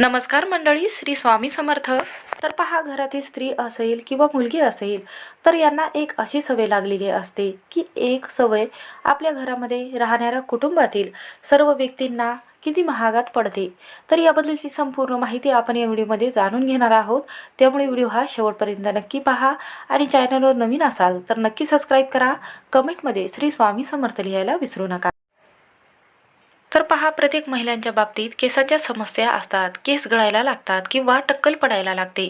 नमस्कार मंडळी श्री स्वामी समर्थ. तर पहा घरातील स्त्री असेल किंवा मुलगी असेल तर यांना एक अशी सवय लागलेली असते की एक सवय आपल्या घरामध्ये राहणाऱ्या कुटुंबातील सर्व व्यक्तींना किती महागात पडते. तर याबद्दलची संपूर्ण माहिती आपण या व्हिडिओमध्ये जाणून घेणार आहोत. त्यामुळे व्हिडिओ हा शेवटपर्यंत नक्की पहा आणि चॅनलवर नवीन असाल तर नक्की सबस्क्राईब करा. कमेंटमध्ये श्री स्वामी समर्थ लिहायला विसरू नका. तर पहा प्रत्येक महिलांच्या बाबतीत केसाच्या समस्या असतात. केस गळायला लागतात किंवा टक्कल पडायला लागते.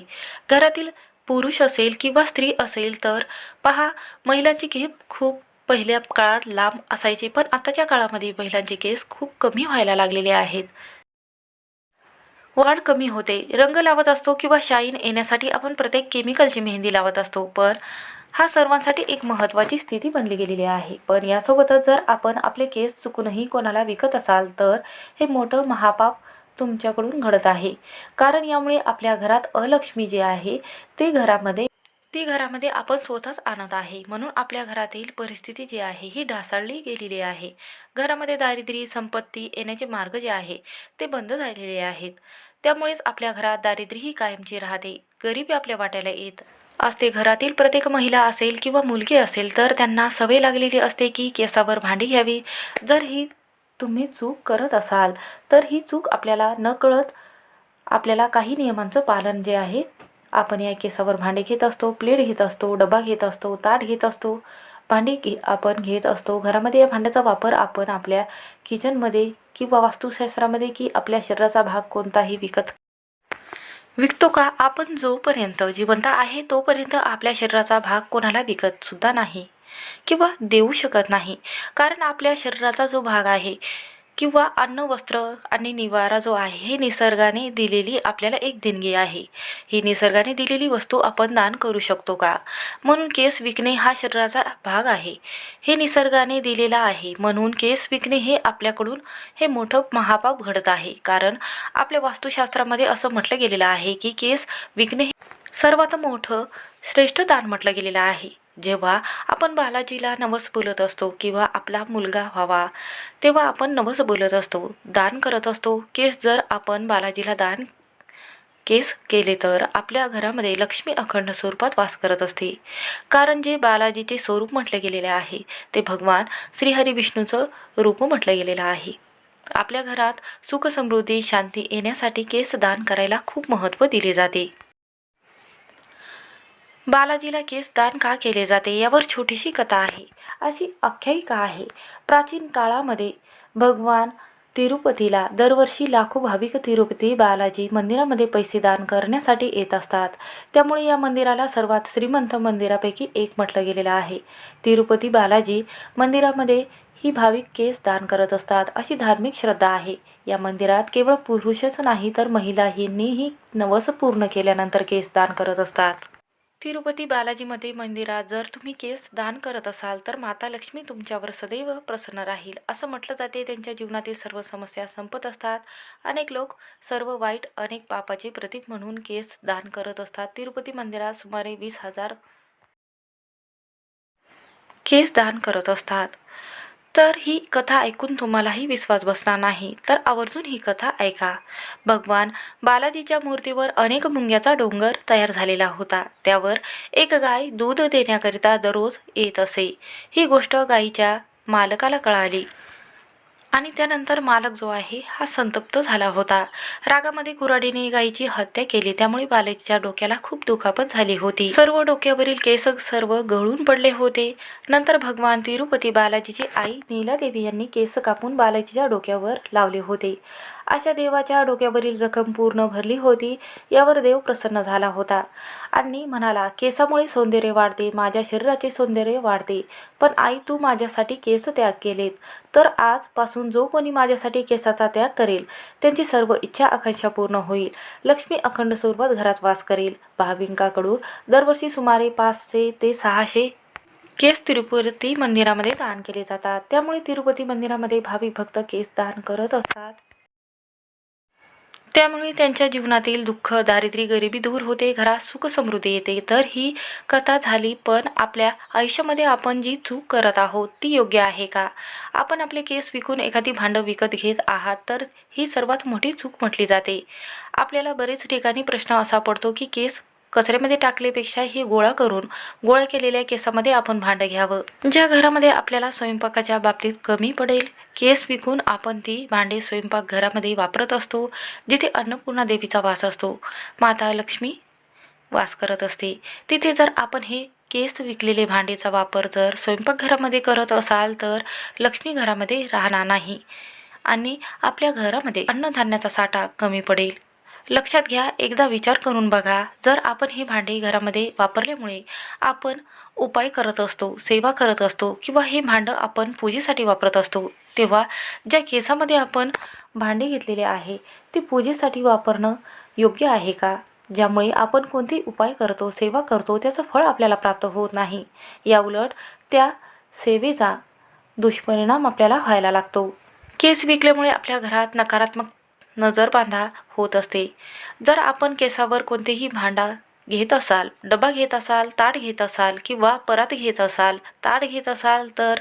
घरातील पुरुष असेल किंवा स्त्री असेल तर पहा महिलांची केस खूप पहिल्या काळात लांब असायचे पण आताच्या काळामध्ये महिलांचे केस खूप कमी व्हायला लागलेले आहेत. वाढ कमी होते. रंग लावत असतो किंवा शाईन येण्यासाठी आपण प्रत्येक केमिकलची मेहंदी लावत असतो. पण हा सर्वांसाठी एक महत्त्वाची स्थिती बनली गेलेली आहे. पण यासोबतच जर आपण आपले केस चुकूनही कोणाला विकत असाल तर हे मोठं महापाप तुमच्याकडून घडत आहे. कारण यामुळे आपल्या घरात अलक्ष्मी जी आहे ते घरामध्ये ती घरामध्ये आपण स्वतःच आणत आहे. म्हणून आपल्या घरातील परिस्थिती जी आहे ही ढासळली गेलेली आहे. घरामध्ये दारिद्र्य संपत्ती येण्याचे मार्ग जे आहे ते बंद झालेले आहेत. त्यामुळेच आपल्या घरात दारिद्र्य ही कायमची राहते. गरिबी आपल्या वाट्याला येत असते घरातील प्रत्येक महिला असेल किंवा मुलगी असेल तर त्यांना सवय लागलेली असते की केसावर भांडी घ्यावी. जर ही तुम्ही चूक करत असाल तर ही चूक आपल्याला न कळत आपल्याला काही नियमांचं पालन जे आहे आपण या केसावर भांडे घेत असतो प्लेट घेत असतो डबा घेत असतो ताट घेत असतो भांडी घे आपण घेत असतो. घरामध्ये या भांड्याचा वापर आपण आपल्या किचनमध्ये किंवा वास्तुशास्त्रामध्ये की आपल्या शरीराचा भाग कोणताही विकत विकतो का? आपण जोपर्यंत जिवंत आहे तोपर्यंत आपल्या शरीराचा भाग कोणाला विकतसुद्धा नाही किंवा देऊ शकत नाही. कारण आपल्या शरीराचा जो भाग आहे किंवा अन्न वस्त्र आणि निवारा जो आहे हे निसर्गाने दिलेली आपल्याला एक देणगी आहे. ही निसर्गाने दिलेली वस्तू आपण दान करू शकतो का? म्हणून केस विकणे हा शरीराचा भाग आहे. हे निसर्गाने दिलेला आहे. म्हणून केस विकणे हे आपल्याकडून हे मोठं महापाप घडत आहे. कारण आपल्या वास्तुशास्त्रामध्ये असं म्हटलं गेलेलं आहे की केस विकणे सर्वात मोठं श्रेष्ठ दान म्हटलं गेलेलं आहे. जेव्हा आपण बालाजीला नवस बोलत असतो किंवा आपला मुलगा व्हावा तेव्हा आपण नवस बोलत असतो दान करत असतो. केस जर आपण बालाजीला दान केस केले तर आपल्या घरामध्ये लक्ष्मी अखंड स्वरूपात वास करत असते. कारण जे बालाजीचे स्वरूप म्हटले गेलेले आहे ते भगवान श्रीहरी विष्णूचं रूप म्हटलं गेलेलं आहे. आपल्या घरात सुख समृद्धी शांती येण्यासाठी केस दान करायला खूप महत्त्व दिले जाते. बालाजीला केस दान का केले जाते यावर छोटीशी कथा आहे. अशी आख्यायिका आहे. प्राचीन काळामध्ये भगवान तिरुपतीला दरवर्षी लाखो भाविक तिरुपती बालाजी मंदिरामध्ये पैसे दान करण्यासाठी येत असतात. त्यामुळे या मंदिराला सर्वात श्रीमंत मंदिरापैकी एक म्हटलं गेलेलं आहे. तिरुपती बालाजी मंदिरामध्ये ही भाविक केस दान करत असतात अशी धार्मिक श्रद्धा आहे. या मंदिरात केवळ पुरुषच नाही तर महिलाहींनीही नवस पूर्ण केल्यानंतर केस दान करत असतात. तिरुपती बालाजीमध्ये मंदिरात जर तुम्ही केस दान करत असाल तर माता लक्ष्मी तुमच्यावर सदैव प्रसन्न राहील. असं म्हटलं जाते. त्यांच्या जीवनातील सर्व समस्या संपत असतात. अनेक लोक सर्व वाईट अनेक पापाचे प्रतीक म्हणून केस दान करत असतात. तिरुपती मंदिरात सुमारे वीस हजार केस दान करत असतात. तर ही कथा ऐकून तुम्हालाही विश्वास बसणार नाही. तर आवर्जून ही कथा ऐका. भगवान बालाजीच्या मूर्तीवर अनेक मुंग्याचा डोंगर तयार झालेला होता. त्यावर एक गाय दूध देण्याकरिता दररोज येत असे. ही गोष्ट गायीच्या मालकाला कळाली. आणि त्यानंतर मालक जो आहे हा संतप्त झाला होता. रागामध्ये कुऱ्हाडीने गायीची हत्या केली त्यामुळे बालाजीच्या डोक्याला खूप दुखापत झाली होती. सर्व डोक्यावरील केस सर्व गळून पडले होते. नंतर भगवान तिरुपती बालाजीची आई नीलादेवी यांनी केस कापून बालाजीच्या डोक्यावर लावले होते. अशा देवाच्या डोक्यावरील जखम पूर्ण भरली होती यावर देव प्रसन्न झाला होता. आणि म्हणाला केसामुळे सौंदर्य वाढते माझ्या शरीराचे सौंदर्य वाढते. पण आई तू माझ्यासाठी केस त्याग केलेत. तर आजपासून जो कोणी माझ्यासाठी केसाचा त्याग करेल त्यांची सर्व इच्छा आकांक्षा पूर्ण होईल. लक्ष्मी अखंड स्वरूपात घरात वास करेल. भाविकांकडून दरवर्षी सुमारे पाचशे ते सहाशे केस तिरुपती मंदिरामध्ये दान केले जातात. त्यामुळे तिरुपती मंदिरामध्ये भाविक भक्त केस दान करत असतात. त्यामुळे त्यांच्या जीवनातील दुःख दारिद्र्य गरिबी दूर होते घरात सुख समृद्धी येते. तर ही कथा झाली पण आपल्या आयुष्यामध्ये आपण जी चूक करत आहोत ती योग्य आहे का? आपण आपले केस विकून एखादी भांडं विकत घेत आहात तर ही सर्वात मोठी चूक म्हटली जाते. आपल्याला बरेच ठिकाणी प्रश्न असा पडतो की केस कचऱ्यामध्ये टाकल्यापेक्षा ही गोळा करून गोळा केलेल्या केसामध्ये आपण भांडं घ्यावं. ज्या घरामध्ये आपल्याला स्वयंपाकाच्या बाबतीत कमी पडेल केस विकून आपण ती भांडे स्वयंपाकघरामध्ये वापरत असतो जिथे अन्नपूर्णा देवीचा वास असतो. माता लक्ष्मी वास करत असते. तिथे जर आपण हे केस विकलेले भांडेचा वापर जर स्वयंपाकघरामध्ये करत असाल तर लक्ष्मी घरामध्ये राहणार नाही आणि आपल्या घरामध्ये अन्नधान्याचा साठा कमी पडेल. लक्षात घ्या एकदा विचार करून बघा. जर आपण ही भांडी घरामध्ये वापरल्यामुळे आपण उपाय करत असतो सेवा करत असतो किंवा हे भांडं आपण पूजेसाठी वापरत असतो तेव्हा ज्या केसामध्ये आपण भांडी घेतलेले आहे ती पूजेसाठी वापरणं योग्य आहे का? ज्यामुळे आपण कोणते उपाय करतो सेवा करतो त्याचं फळ आपल्याला प्राप्त होत नाही. याउलट त्या सेवेचा दुष्परिणाम आपल्याला व्हायला लागतो. केस विकल्यामुळे आपल्या घरात नकारात्मक नजर बांधा होत असते. जर आपण केसावर कोणतेही भांडा घेत असाल डबा घेत असाल ताट घेत असाल किंवा परात घेत असाल ताट घेत असाल तर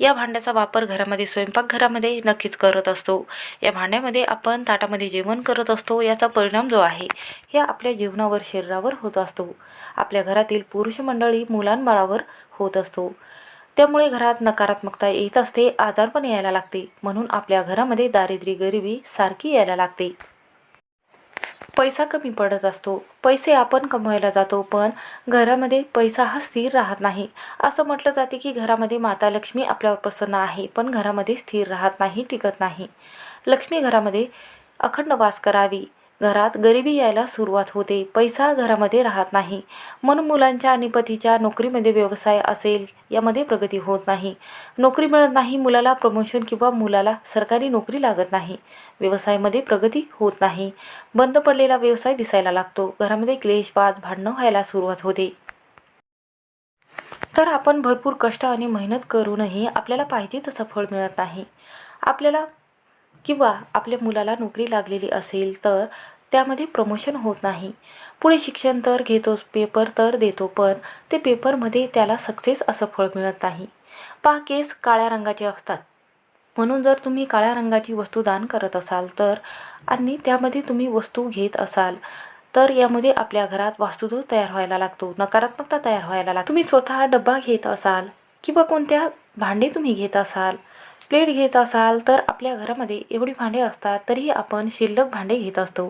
या भांड्याचा वापर घरामध्ये स्वयंपाकघरामध्ये नक्कीच करत असतो. या भांड्यामध्ये आपण ताटामध्ये जेवण करत असतो. याचा परिणाम जो आहे हे आपल्या जीवनावर शरीरावर होत असतो. आपल्या घरातील पुरुष मंडळी मुलांबाळावर होत असतो. त्यामुळे घरात नकारात्मकता येत असते आजारपण यायला लागते. म्हणून आपल्या घरामध्ये दारिद्र्य गरिबी सारखी यायला लागते. पैसा कमी पडत असतो. पैसे आपण कमवायला जातो पण घरामध्ये पैसा हा स्थिर राहत नाही. असं म्हटलं जाते की घरामध्ये माता लक्ष्मी आपल्यावर प्रसन्न आहे पण घरामध्ये स्थिर राहत नाही टिकत नाही. लक्ष्मी घरामध्ये अखंड वास करावी. घरात गरिबी यायला सुरुवात होते. पैसा घरामध्ये राहत नाही. म्हणून मुलांच्या आणि पतीच्या नोकरीमध्ये व्यवसाय असेल यामध्ये प्रगती होत नाही. नोकरी मिळत नाही मुलाला प्रमोशन किंवा मुलाला सरकारी नोकरी लागत नाही. व्यवसायामध्ये प्रगती होत नाही. बंद पडलेला व्यवसाय दिसायला लागतो. घरामध्ये क्लेशवाद भांडणं व्हायला सुरुवात होते. तर आपण भरपूर कष्ट आणि मेहनत करूनही आपल्याला पाहिजे तसं फळ मिळत नाही. आपल्याला किंवा आपल्या मुलाला नोकरी लागलेली असेल तर त्यामध्ये प्रमोशन होत नाही. पुढे शिक्षण तर घेतोच पेपर तर देतो पण ते पेपरमध्ये त्याला सक्सेस असं फळ मिळत नाही. पहा केस काळ्या रंगाचे असतात. म्हणून जर तुम्ही काळ्या रंगाची वस्तू दान करत असाल तर आणि त्यामध्ये तुम्ही वस्तू घेत असाल तर यामध्ये आपल्या घरात वास्तुदोष तयार व्हायला लागतो नकारात्मकता तयार व्हायला लागतो. तुम्ही स्वतः डब्बा घेत असाल किंवा कोणत्या भांडे तुम्ही घेत असाल प्लेट घेत असाल तर आपल्या घरामध्ये एवढी भांडे असतात तरीही आपण शिल्लक भांडे घेत असतो.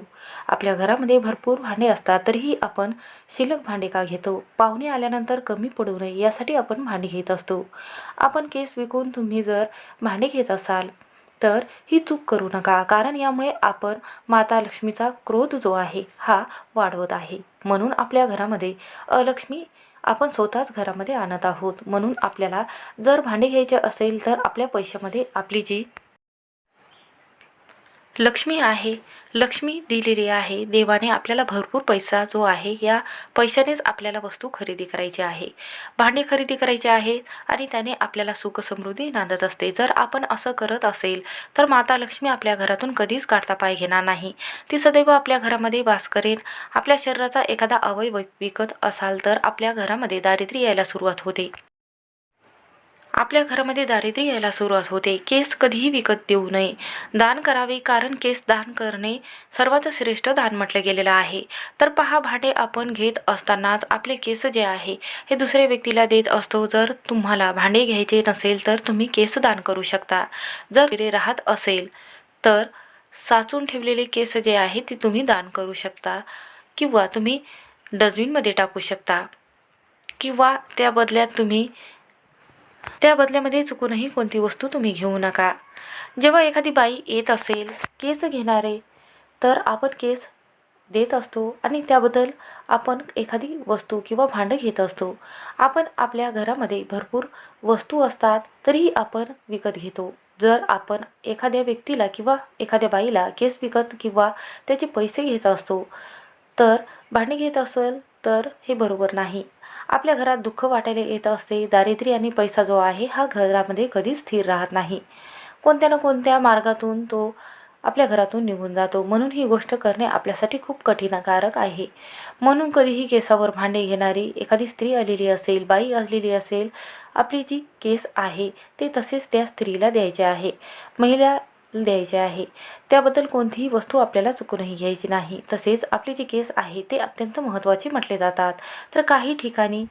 आपल्या घरामध्ये भरपूर भांडे असतात तरीही आपण शिल्लक भांडे का घेतो? पाहुणे आल्यानंतर कमी पडू नये यासाठी आपण भांडी घेत असतो. आपण केस विकून तुम्ही जर भांडे घेत असाल तर ही चूक करू नका कारण यामुळे आपण माता लक्ष्मीचा क्रोध जो आहे हा वाढवत आहे. म्हणून आपल्या घरामध्ये अलक्ष्मी आपण स्वतःच घरामध्ये आणत आहोत. म्हणून आपल्याला जर भांडे घ्यायचे असेल तर आपल्या पैशामध्ये आपली जी लक्ष्मी आहे. लक्ष्मी दिलेली आहे. देवाने आपल्याला भरपूर पैसा जो आहे या पैशानेच आपल्याला वस्तू खरेदी करायची आहे. भांडे खरेदी करायचे आहे आणि त्याने आपल्याला सुख समृद्धी नांदत असते. जर आपण असं करत असेल तर माता लक्ष्मी आपल्या घरातून कधीच काढता पाय घेणार नाही. ती सदैव आपल्या घरामध्ये वास करेल आपल्या शरीराचा एखादा अवयव विकत असाल तर आपल्या घरामध्ये दारिद्र्य यायला सुरुवात होते. आपल्या घरामध्ये दारिद्र्य यायला सुरुवात होते. केस कधीही विकत देऊ नये. दान करावे कारण केस दान करणे सर्वात श्रेष्ठ दान म्हटलं गेलेलं आहे. तर पहा भांडे आपण घेत असतानाच आपले केस जे आहे हे दुसऱ्या व्यक्तीला देत असतो. जर तुम्हाला भांडे घ्यायचे नसेल तर तुम्ही केस दान करू शकता. जर ते राहत असेल तर साचून ठेवलेले केस जे आहे ते तुम्ही दान करू शकता. किंवा तुम्ही डस्टबिनमध्ये टाकू शकता. किंवा त्या बदल्यात तुम्ही त्या बदल्यामध्ये चुकूनही कोणती वस्तू तुम्ही घेऊ नका. जेव्हा एखादी बाई येत असेल केस घेणारे तर आपण केस देत असतो आणि त्याबद्दल आपण एखादी वस्तू किंवा भांडं घेत असतो. आपण आपल्या घरामध्ये भरपूर वस्तू असतात तरीही आपण विकत घेतो. जर आपण एखाद्या व्यक्तीला किंवा एखाद्या बाईला केस विकत किंवा त्याचे पैसे घेत असतो तर भांडे घेत असेल तर हे बरोबर नाही. आपल्या घरात दुःख वाटायला येत असते दारिद्र्य आणि पैसा जो आहे हा घरामध्ये कधीच स्थिर राहत नाही. कोणत्या ना कोणत्या मार्गातून तो आपल्या घरातून निघून जातो. म्हणून ही गोष्ट करणे आपल्यासाठी खूप कठीणकारक आहे. म्हणून कधीही केसावर भांडे घेणारी एखादी स्त्री आलेली असेल बाई आलेली असेल आपली जी केस आहे ते तसेच त्या स्त्रीला द्यायचे आहे. महिला द्यायचे आहे. त्याबद्दल कोणतीही वस्तू आपल्याला चुकूनही घ्यायची नाही. तसेच आपले जे केस आहे ते अत्यंत महत्त्वाचे म्हटले जातात. तर काही ठिकाणी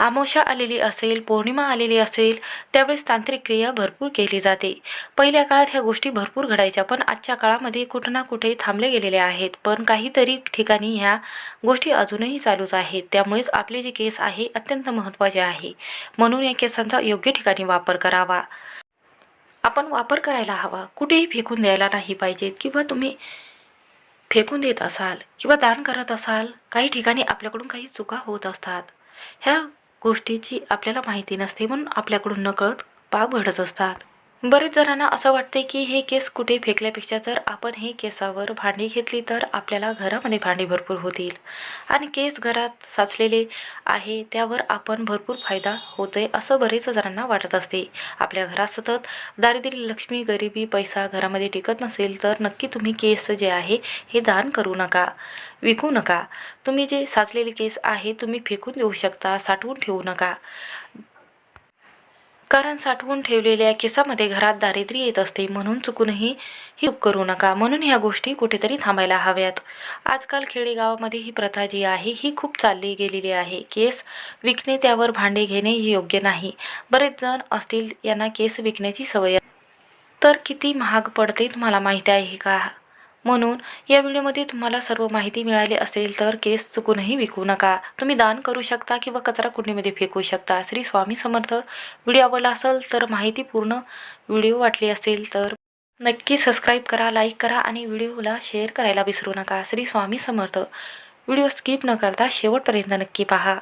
आमोशा आलेली असेल पौर्णिमा आलेली असेल त्यावेळेस तांत्रिक क्रिया भरपूर केली जाते. पहिल्या काळात ह्या गोष्टी भरपूर घडायच्या पण आजच्या काळामध्ये कुठं ना कुठे थांबले गेलेले आहेत. पण काहीतरी ठिकाणी ह्या गोष्टी अजूनही चालूच आहेत. त्यामुळेच आपले जे केस आहे अत्यंत महत्त्वाचे आहे. म्हणून या केसांचा योग्य ठिकाणी वापर करावा. आपण वापर करायला हवा. कुठेही फेकून द्यायला नाही पाहिजेत किंवा तुम्ही फेकून देत असाल किंवा दान करत असाल काही ठिकाणी आपल्याकडून काही चुका होत असतात. ह्या गोष्टीची आपल्याला माहिती नसते म्हणून आपल्याकडून नकळत पाप घडत असतात. बरेच जणांना असं वाटते की हे केस कुठे फेकल्यापेक्षा जर आपण हे केसावर भांडी घेतली तर आपल्याला घरामध्ये भांडी भरपूर होतील. आणि केस घरात साचलेले आहे त्यावर आपण भरपूर फायदा होतोय असं बरेच जणांना वाटत असते. आपल्या घरात सतत दारिद्र्य लक्ष्मी गरिबी पैसा घरामध्ये टिकत नसेल तर नक्की तुम्ही केस जे आहे हे दान करू नका विकू नका. तुम्ही जे साचलेले केस आहे तुम्ही फेकून देऊ शकता साठवून ठेवू नका. कारण साठवून ठेवलेल्या केसामध्ये घरात दारिद्र्य येत असते म्हणून चुकूनही ही चूक करू नका म्हणून ह्या गोष्टी कुठेतरी थांबायला हव्यात. आजकाल खेडेगावामध्ये ही प्रथा जी आहे ही खूप चालली गेलेली आहे. केस विकणे त्यावर भांडे घेणे हे योग्य नाही. बरेच जण असतील यांना केस विकण्याची सवय तर किती महाग पडते तुम्हाला माहिती आहे का? म्हणून या व्हिडिओमध्ये तुम्हाला सर्व माहिती मिळाली असेल तर केस चुकूनही विकू नका. तुम्ही दान करू शकता किंवा कचरा कुंडीमध्ये फेकू शकता. श्री स्वामी समर्थ. व्हिडिओ आवडला असेल तर माहिती पूर्ण व्हिडिओ वाटली असेल तर नक्की सबस्क्राईब करा लाईक करा आणि व्हिडिओला शेअर करायला विसरू नका. श्री स्वामी समर्थ. व्हिडिओ स्किप न करता शेवटपर्यंत नक्की पहा.